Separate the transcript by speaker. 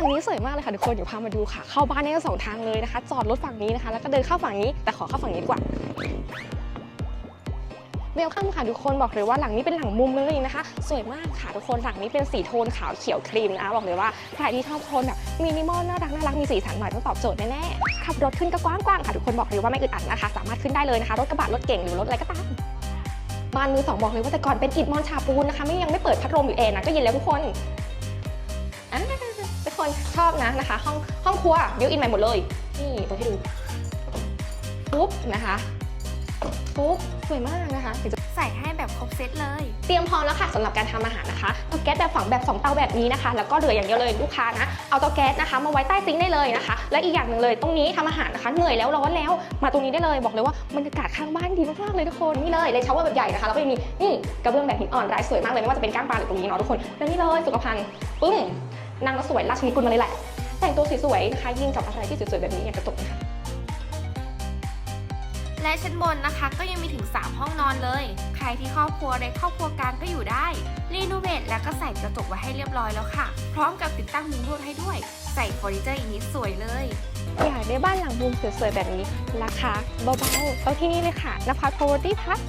Speaker 1: ลังนี้สวยมากเลยค่ะทุกคนเดี๋ยวพามาดูค่ะ เข้าบ้านได้ทั้งสองทางเลยนะคะ จอดรถฝั่งนี้นะคะ แล้วก็เดินเข้าฝั่งนี้ แต่ขอเข้าฝั่งนี้ดีกว่าเวลคัมค่ะทุกคนบอกเลยว่าหลังนี้เป็นหลังมุมเลยนะคะ สวยมากค่ะทุกคนหลังนี้เป็นสีโทนขาวเขียวครีมนะบอกเลยว่าใครที่ชอบโทนแบบมินิมอลน่ารักน่ารักมีสีสันหน่อยต้องตอบโจทย์แน่ๆขับรถขึ้นก็กว้างๆค่ะทุกคนบอกเลยว่าไม่อึดอัดนะคะ สามารถขึ้นได้เลยนะคะ รถกระบะรถเก่งหรือรถอะไรก็ตามบ้านมือสองบอกเลยว่าแต่ก่อนเป็นอิฐมอนชาปูนนะคะไม่ยังไม่เปิดพัดลมอยู่เองนะก็เย็นแล้วทุกคนอะทุก คนชอบนะนะคะ ห้องห้องครัวบิวอินใหม่หมดเลย นี่ตัวให้ดูปุ๊บนะคะปุ๊บสวยมากนะคะเดี๋ยวจะ
Speaker 2: ใส่ให้แบบครบเซตเลย
Speaker 1: เตรียมพร้อมแล้วค่ะสำหรับการทำอาหารนะคะเตาแก๊สแบบฝังแบบสองเตาแบบนี้นะคะ แล้วก็เหลืออย่างเดียวเลยลูกค้านะ เอาเตาแก๊สนะคะ มาไว้ใต้ซิงค์ได้เลยนะคะ และอีกอย่างหนึ่งเลยตรงนี้ทำอาหารนะคะ เหนื่อยแล้วร้อนแล้ว มาตรงนี้ได้เลย บอกเลยว่าบรรยากาศข้างบ้านดีมากๆเลยทุกคน นี่เลยเลยชาวเวอร์แบบใหญ่นะคะ แล้วก็ยังมีนี่กระเบื้องแบบหินอ่อนรายสวยมากเลยไม่ว่าจะเป็นก้างปลาหรือตรงนี้เนาะทุกคน และนี่เลยสุขภัณฑ์ปึ้ง นางก็สวยราชนิกุลมาเลยแหละ แต่งตัวสวยๆนะคะยิงกับอะไรที่สวยๆแบบนี้อย่างกระจกนะคะ
Speaker 2: และชั้นบนนะคะก็ยังมีถึง 3 ห้องนอนเลย ใครที่ครอบครัวเล็กครอบครัวกลางก็อยู่ได้ รีโนเวทแล้วก็ใส่กระจกไว้ให้เรียบร้อยแล้วค่ะ พร้อมกับติดตั้งมุ้งลวดให้ด้วย ใส่เฟอร์นิเจอร์อีกนิดสวยเลย
Speaker 1: อยากได้บ้านหลังมุมสวยๆแบบนี้ ราคาเบาๆ ต้องที่นี่เลยค่ะนภัส Property Plus